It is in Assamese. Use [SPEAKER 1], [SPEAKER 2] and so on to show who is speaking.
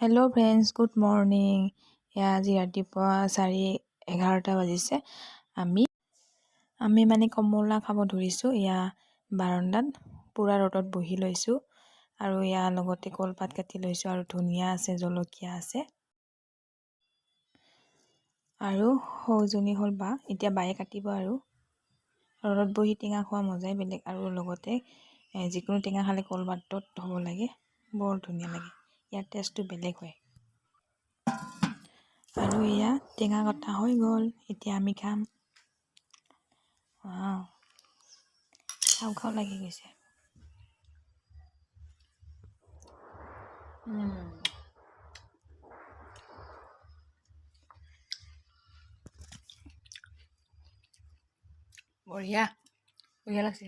[SPEAKER 1] হেল্ল' ফ্ৰেণ্ডছ গুড মৰ্ণিং এয়া আজি ৰাতিপুৱা চাৰি এঘাৰটা বাজিছে। আমি আমি মানে কমলা খাব ধৰিছোঁ। এয়া বাৰান্দাত পূৰা ৰ'দত বহি লৈছোঁ। আৰু ইয়াৰ লগতে কলপাত কাটি লৈছোঁ আৰু ধনিয়া আছে জলকীয়া আছে। আৰু সৌজনী হ'ল বা এতিয়া বায়ে কাটিব আৰু। ৰ'দত বহি টেঙা খোৱা মজাই বেলেগ। আৰু লগতে যিকোনো টেঙা খালে কলপাতত হ'ব লাগে। বৰ ধুনীয়া লাগে। ইয়াৰ টেষ্টটো বেলেগ হয়। আৰু এয়া টেঙা কটা হৈ গ'ল এতিয়া আমি খাম। খাওঁ খাওঁ লাগি গৈছে। বঢ়িয়া বঢ়িয়া লাগছে।